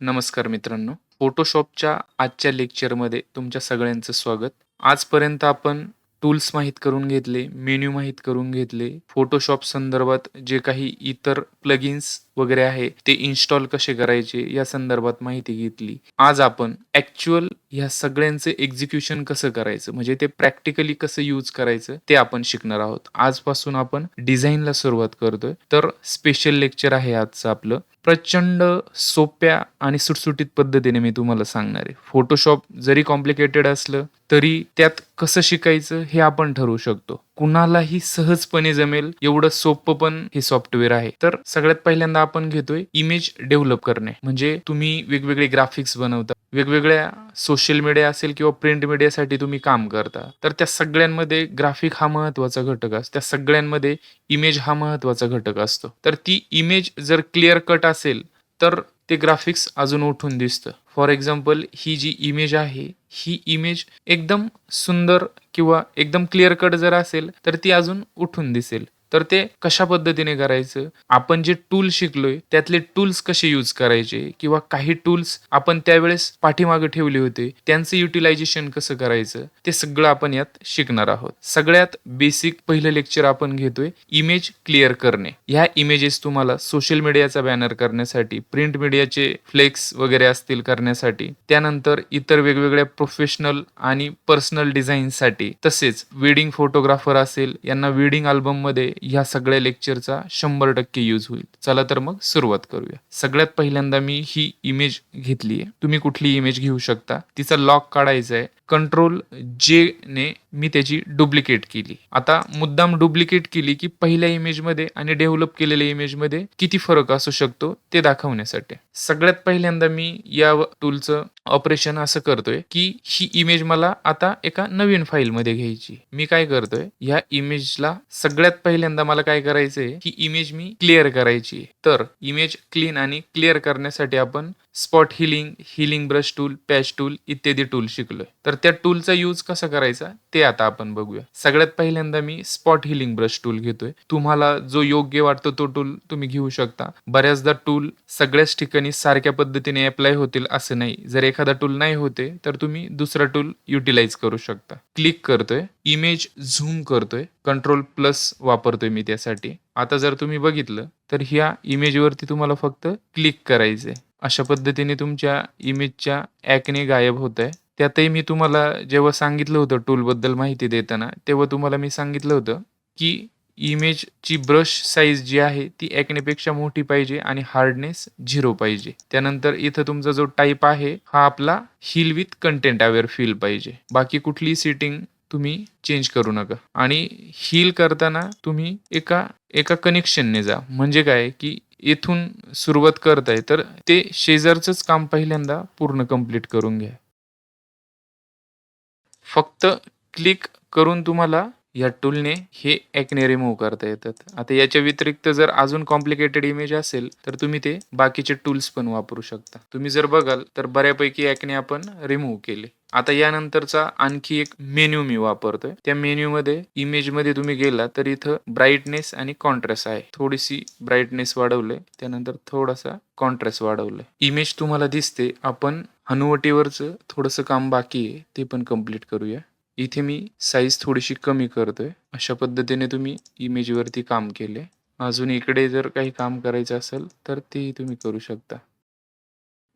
नमस्कार मित्रांनो. फोटोशॉपच्या आजच्या लेक्चरमध्ये तुमच्या सगळ्यांचं स्वागत. आजपर्यंत आपण टूल्स माहीत करून घेतले मेन्यू माहीत करून घेतले फोटोशॉप संदर्भात जे काही इतर प्लगिन्स वगैरे आहे ते इन्स्टॉल कसे करायचे या संदर्भात माहिती घेतली. आज आपण ऍक्च्युअल ह्या सगळ्यांचं एक्झिक्युशन कसं करायचं म्हणजे ते प्रॅक्टिकली कसं यूज करायचं ते आपण शिकणार आहोत. आजपासून आपण डिझाईनला सुरुवात करतोय. तर स्पेशल लेक्चर आहे आजचं आपलं. प्रचंड सोप्या आणि सुटसुटीत पद्धतीने मी तुम्हाला सांगणार आहे. फोटोशॉप जरी कॉम्प्लिकेटेड असलं तरी त्यात कसं शिकायचं हे आपण ठरवू शकतो. कुणालाही सहजपणे जमेल एवढं सोपं पण हे सॉफ्टवेअर आहे. तर सगळ्यात पहिल्यांदा आपण घेतोय इमेज डेव्हलप करणे. म्हणजे तुम्ही वेगवेगळे ग्राफिक्स बनवता वेगवेगळ्या सोशल मीडिया असेल किंवा प्रिंट मीडियासाठी तुम्ही काम करता तर त्या सगळ्यांमध्ये ग्राफिक हा महत्त्वाचा घटक असतो त्या सगळ्यांमध्ये इमेज हा महत्त्वाचा घटक असतो. तर ती इमेज जर क्लिअर कट असेल तर ते ग्राफिक्स अजून उठून दिसतं. फॉर एक्झाम्पल ही जी इमेज आहे ही इमेज एकदम सुंदर किंवा एकदम क्लिअर कट जर असेल तर ती अजून उठून दिसेल. तर ते कशा पद्धतीने करायचं? आपण जे टूल शिकलोय त्यातले टूल्स कसे यूज करायचे? किंवा काही टूल्स आपण त्यावेळेस पाठीमागे ठेवले होते त्यांचं युटिलायझेशन कसं करायचं? ते सगळं आपण यात शिकणार आहोत. सगळ्यात बेसिक पहिलं लेक्चर आपण घेतोय इमेज क्लिअर करणे. ह्या इमेजेस तुम्हाला सोशल मीडियाचा बॅनर करण्यासाठी प्रिंट मीडियाचे फ्लेक्स वगैरे असतील करण्यासाठी त्यानंतर इतर वेगवेगळ्या प्रोफेशनल आणि पर्सनल डिझाईनसाठी तसेच वेडिंग फोटोग्राफर असेल यांना वेडिंग अल्बममध्ये ह्या सगळ्या लेक्चरचा शंभर टक्के यूज होईल. चला तर मग सुरुवात करूया. सगळ्यात पहिल्यांदा मी ही इमेज घेतली आहे. तुम्ही कुठली इमेज घेऊ शकता? तिचा लॉक काढायचा आहे. कंट्रोल जे ने मी त्याची डुप्लिकेट केली. आता मुद्दाम डुप्लिकेट केली की पहिल्या इमेजमध्ये आणि डेव्हलप केलेल्या इमेजमध्ये किती फरक असू शकतो ते दाखवण्यासाठी. सगळ्यात पहिल्यांदा मी या टूलचं ऑपरेशन असं करतोय की ही इमेज मला आता एका नवीन फाईलमध्ये घ्यायची. मी काय करतोय? या इमेजला सगळ्यात पहिल्यांदा मला काय करायचंय ही इमेज मी क्लिअर करायची तर इमेज क्लीन आणि क्लिअर करण्यासाठी आपण spot healing healing brush tool patch tool इत्यादी टूल शिकलोय. तर त्या टूलचा यूज कसा करायचा? ते आता आपण बघूया. सगळ्यात पहिल्यांदा मी स्पॉट हिलिंग ब्रश टूल घेतोय. तुम्हाला जो योग्य वाटतो तो टूल तुम्ही घेऊ शकता. बऱ्याचदा टूल सगळ्याच ठिकाणी सारख्या पद्धतीने अप्लाय होतील असं नाही. जर एखादा टूल नाही होते तर तुम्ही दुसरा टूल युटिलाइज करू शकता. क्लिक करतोय. इमेज झूम करतोय. कंट्रोल प्लस वापरतोय मी त्यासाठी. आता जर तुम्ही बघितलं तर ह्या इमेजवरती तुम्हाला फक्त क्लिक करायचंय. अशा पद्धतीने तुमच्या इमेजच्या ॲकने गायब होत आहे त्यातही मी तुम्हाला जेव्हा सांगितलं होतं टूलबद्दल माहिती देताना तेव्हा तुम्हाला मी सांगितलं होतं की इमेजची ब्रश साईज जी आहे ती ॲकनेपेक्षा मोठी पाहिजे आणि हार्डनेस झिरो पाहिजे. त्यानंतर इथं तुमचा जो टाईप आहे हा आपला heal with content aware fill पाहिजे. बाकी कुठली सेटिंग तुम्ही चेंज करू नका. आणि हील करताना तुम्ही एका एका कनेक्शनने जा. म्हणजे काय? की येथून सुरुवात करत आहे. तर ते शेजारचंच काम पहिल्यांदा पूर्ण कंप्लीट करून घ्या. फक्त क्लिक करून तुम्हाला या टूलने हे ॲकने रिमूव्ह करता येतात. आता याच्या व्यतिरिक्त जर अजून कॉम्प्लिकेटेड इमेज असेल तर तुम्ही ते बाकीचे टूल्स पण वापरू शकता. तुम्ही जर बघाल तर बऱ्यापैकी एकने आपण रिमूव्ह केले. आता यानंतरचा आणखी एक मेन्यू मी वापरतोय. त्या मेन्यू मध्ये इमेजमध्ये तुम्ही गेला तर इथं ब्राईटनेस आणि कॉन्ट्रास्ट आहे. थोडीशी ब्राईटनेस वाढवले त्यानंतर थोडासा कॉन्ट्रास्ट वाढवलंय. इमेज तुम्हाला दिसते आपण हनुवटीवरचं थोडंसं काम बाकी आहे ते पण कंप्लीट करूया. इथे मी साईज थोडीशी कमी करतोय. अशा पद्धतीने तुम्ही इमेजवरती काम केले. अजून इकडे जर काही काम करायचं असेल तर तेही तुम्ही करू शकता.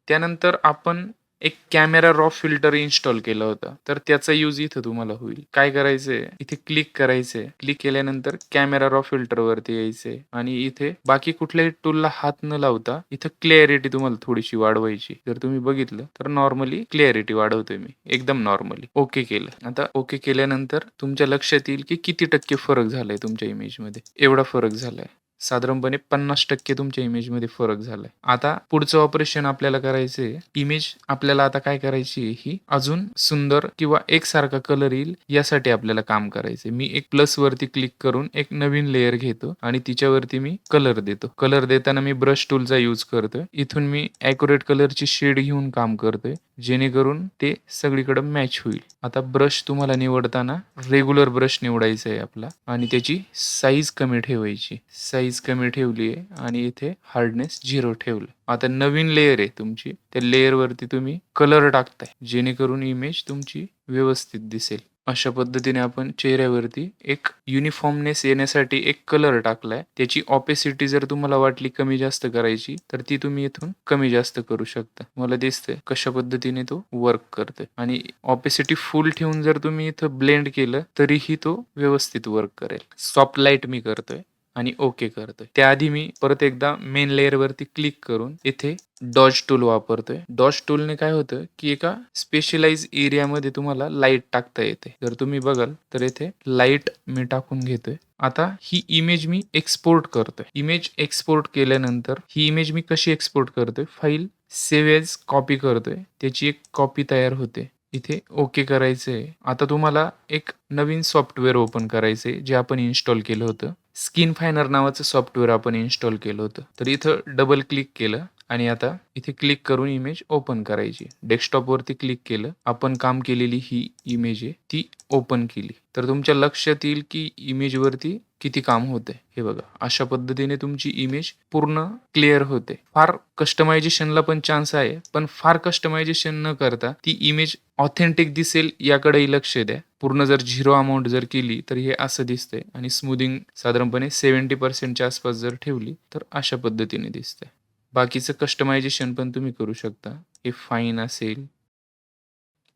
त्यानंतर आपण एक कॅमेरा रॉ फिल्टर इन्स्टॉल केला होता. तर त्याचा यूज इथं तुम्हाला होईल. काय करायचंय? इथे क्लिक करायचंय. क्लिक केल्यानंतर कॅमेरा रॉ फिल्टर वरती यायचंय. आणि इथे बाकी कुठल्याही टूलला हात न लावता इथं क्लिअरिटी तुम्हाला थोडीशी वाढवायची. जर तुम्ही बघितलं तर नॉर्मली क्लिअरिटी वाढवतोय मी. एकदम नॉर्मली ओके केलं. आता ओके केल्यानंतर तुमच्या लक्षात येईल की किती टक्के फरक झालाय तुमच्या इमेजमध्ये एवढा फरक झालाय. साधारणपणे पन्नास टक्के तुमच्या इमेजमध्ये फरक झालाय. आता पुढचं ऑपरेशन आपल्याला करायचंय. इमेज आपल्याला आता काय करायची आहे? ही अजून सुंदर किंवा एकसारखा कलर येईल यासाठी आपल्याला काम करायचंय. मी एक प्लस वरती क्लिक करून एक नवीन लेअर घेतो आणि तिच्यावरती मी कलर देतो. कलर देताना मी ब्रश टूलचा यूज करतोय. इथून मी अॅक्युरेट कलरची शेड घेऊन काम करतोय. जेणेकरून ते सगळीकडे मॅच होईल. आता ब्रश तुम्हाला निवडताना रेग्युलर ब्रश निवडायचा आहे आपला. आणि त्याची साईज कमी ठेवायची. साईज साईज कमी ठेवली आहे आणि इथे हार्डनेस झिरो ठेवलं. आता नवीन लेयर आहे तुमची. त्या लेअरवरती तुम्ही कलर टाकताय. जेणेकरून इमेज तुमची व्यवस्थित दिसेल. अशा पद्धतीने आपण चेहऱ्यावरती एक युनिफॉर्मनेस येण्यासाठी एक कलर टाकलाय. त्याची ऑपेसिटी जर तुम्हाला वाटली कमी जास्त करायची तर ती तुम्ही इथून कमी जास्त करू शकता. मला दिसतंय कशा पद्धतीने तो वर्क करतोय. आणि ऑपेसिटी फुल ठेवून जर तुम्ही इथं ब्लेंड केलं तरीही तो व्यवस्थित वर्क करेल. सॉफ्ट लाइट मी करतोय. आणि ओके करतोय. त्याआधी मी परत एकदा मेन लेअर वरती क्लिक करून इथे डॉज टूल वापरतोय. डॉज टूलने काय होतं की एका स्पेशलाइज एरियामध्ये तुम्हाला लाइट टाकता येते. जर तुम्ही बघाल तर येथे लाइट मी टाकून घेतोय. आता ही इमेज मी एक्सपोर्ट करतोय. इमेज एक्सपोर्ट केल्यानंतर ही इमेज मी कशी एक्सपोर्ट करतोय? फाईल सेव्ह एज कॉपी करतोय. त्याची एक कॉपी तयार होते. इथे ओके करायचंय. आता तुम्हाला एक नवीन सॉफ्टवेअर ओपन करायचंय जे आपण इन्स्टॉल केलं होतं. स्किन फायनर नावाचं सॉफ्टवेअर आपण इन्स्टॉल केलं होतं. तर इथं डबल क्लिक केलं. आणि आता इथे क्लिक करून इमेज ओपन करायची. डेस्कटॉपवरती क्लिक केलं आपण काम केलेली ही इमेज आहे ती ओपन केली. तर तुमच्या लक्षात येईल की इमेजवरती किती काम होते हे बघा अशा पद्धतीने तुमची इमेज पूर्ण क्लिअर होते. फार कस्टमायझेशनला पण चान्स आहे पण फार कस्टमायझेशन न करता ती इमेज ऑथेंटिक दिसेल याकडेही लक्ष द्या. पूर्ण जर झिरो अमाऊंट जर केली तर हे असं दिसतंय. आणि स्मूदिंग साधारणपणे सेव्हन्टी पर्सेंटच्या आसपास जर ठेवली तर अशा पद्धतीने दिसतंय. बाकीचं कस्टमायझेशन पण तुम्ही करू शकता. हे फाईन असेल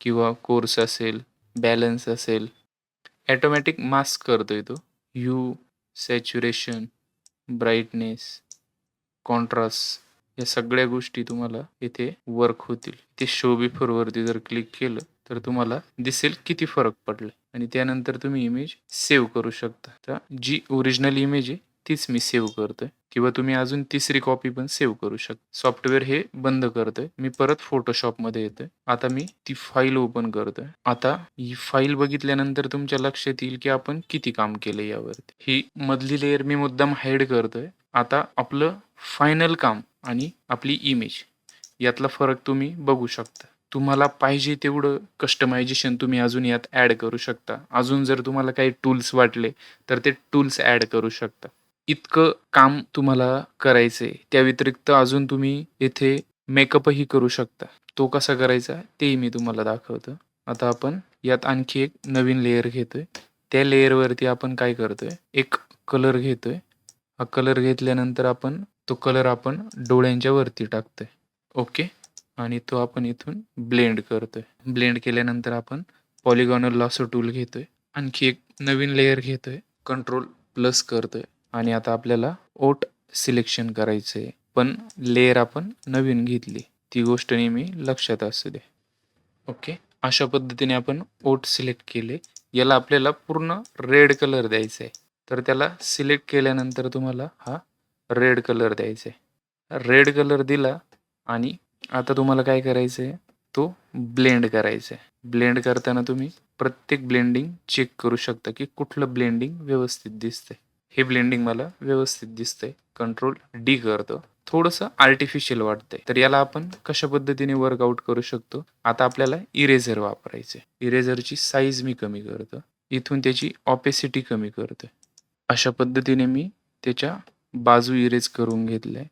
किंवा कोर्स असेल बॅलन्स असेल ॲटोमॅटिक मास्क करतोय तो. यू सॅच्युरेशन ब्राईटनेस कॉन्ट्रास्ट या सगळ्या गोष्टी तुम्हाला इथे वर्क होतील. ते शो बिफोरवरती जर क्लिक केलं तर तुम्हाला दिसेल किती फरक पडला आणि त्यानंतर तुम्ही इमेज सेव्ह करू शकता. तर जी ओरिजिनल इमेज आहे तीच मी सेव्ह करतोय. किंवा तुम्ही अजून तिसरी कॉपी पण सेव्ह करू शकता सॉफ्टवेअर हे बंद करतोय. मी परत फोटोशॉपमध्ये येतोय. आता मी ती फाईल ओपन करतोय. आता ही फाईल बघितल्यानंतर तुमच्या लक्षात येईल की आपण किती काम केलं यावरती. ही मधली लेअर मी मुद्दाम हाईड करतोय. आता आपलं फायनल काम आणि आपली इमेज यातला फरक तुम्ही बघू शकता. तुम्हाला पाहिजे तेवढं कस्टमायझेशन तुम्ही अजून यात ॲड करू शकता. अजून जर तुम्हाला काही टूल्स वाटले तर ते टूल्स ॲड करू शकता. इतकं काम तुम्हाला करायचंय. त्या व्यतिरिक्त अजून तुम्ही येथे मेकअपही करू शकता. तो कसा करायचा तेही मी तुम्हाला दाखवतो. आता आपण यात आणखी एक नवीन लेअर घेतोय. त्या लेअरवरती आपण काय करतोय? एक कलर घेतोय. हा कलर घेतल्यानंतर आपण तो कलर आपण डोळ्यांच्या वरती टाकतोय. ओके आणि तो आपण इथून ब्लेंड करतोय. ब्लेंड केल्यानंतर आपण पॉलिगॉनल लॉसो टूल घेतोय. आणखी एक नवीन लेअर घेतोय. कंट्रोल प्लस करतोय. आणि आता आपल्याला ओट सिलेक्शन करायचं आहे पण लेअर आपण नवीन घेतली. ती गोष्ट नेहमी लक्षात असू दे. ओके अशा पद्धतीने आपण ओट सिलेक्ट केले. याला आपल्याला पूर्ण रेड कलर द्यायचा आहे तर त्याला सिलेक्ट केल्यानंतर तुम्हाला हा रेड कलर द्यायचा आहे रेड कलर दिला आणि आता तुम्हाला काय करायचं आहे तो ब्लेंड करायचा आहे ब्लेंड करताना तुम्ही प्रत्येक ब्लेंडिंग चेक करू शकता की कुठलं ब्लेंडिंग व्यवस्थित दिसतंय. हे ब्लेंडिंग मला व्यवस्थित दिसतंय. कंट्रोल डी करतो. थोडंसं आर्टिफिशियल वाटतंय. तर याला आपण कशा पद्धतीने वर्कआउट करू शकतो? आता आपल्याला इरेझर वापरायचे इरेझरची साईज मी कमी करतो. इथून त्याची ऑपेसिटी कमी करतोय अशा पद्धतीने मी त्याच्या बाजू इरेज करून घेतलंय.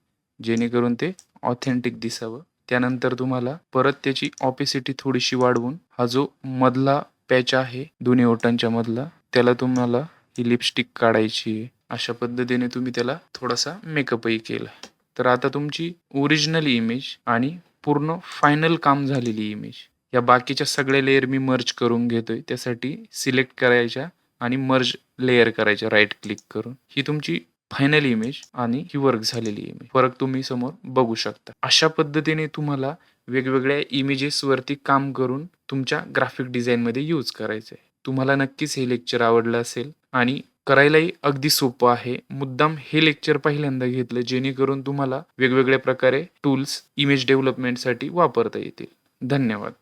जेणेकरून ते ऑथेंटिक दिसावं. त्यानंतर तुम्हाला परत त्याची ऑपेसिटी थोडीशी वाढवून हा जो मधला पॅच आहे दोन्ही ओटांच्या मधला त्याला तुम्हाला ही लिपस्टिक काढायची. अशा पद्धतीने तुम्ही त्याला थोडासा मेकअपही केला. तर आता तुमची ओरिजिनल इमेज आणि पूर्ण फायनल काम झालेली इमेज या बाकीच्या सगळ्या लेअर मी मर्ज करून घेतोय. त्यासाठी सिलेक्ट करायच्या आणि मर्ज लेअर करायच्या राईट क्लिक करून. ही तुमची फायनल इमेज आणि ही वर्क झालेली इमेज फरक तुम्ही समोर बघू शकता. अशा पद्धतीने तुम्हाला वेगवेगळ्या इमेजेसवरती काम करून तुमच्या ग्राफिक डिझाईनमध्ये यूज करायचं आहे तुम्हाला नक्कीच हे लेक्चर आवडलं असेल. आणि करायलाही अगदी सोपं आहे. मुद्दाम हे लेक्चर पहिल्यांदा घेतलं जेणेकरून तुम्हाला वेगवेगळ्या प्रकारे टूल्स इमेज डेव्हलपमेंटसाठी वापरता येतील. धन्यवाद.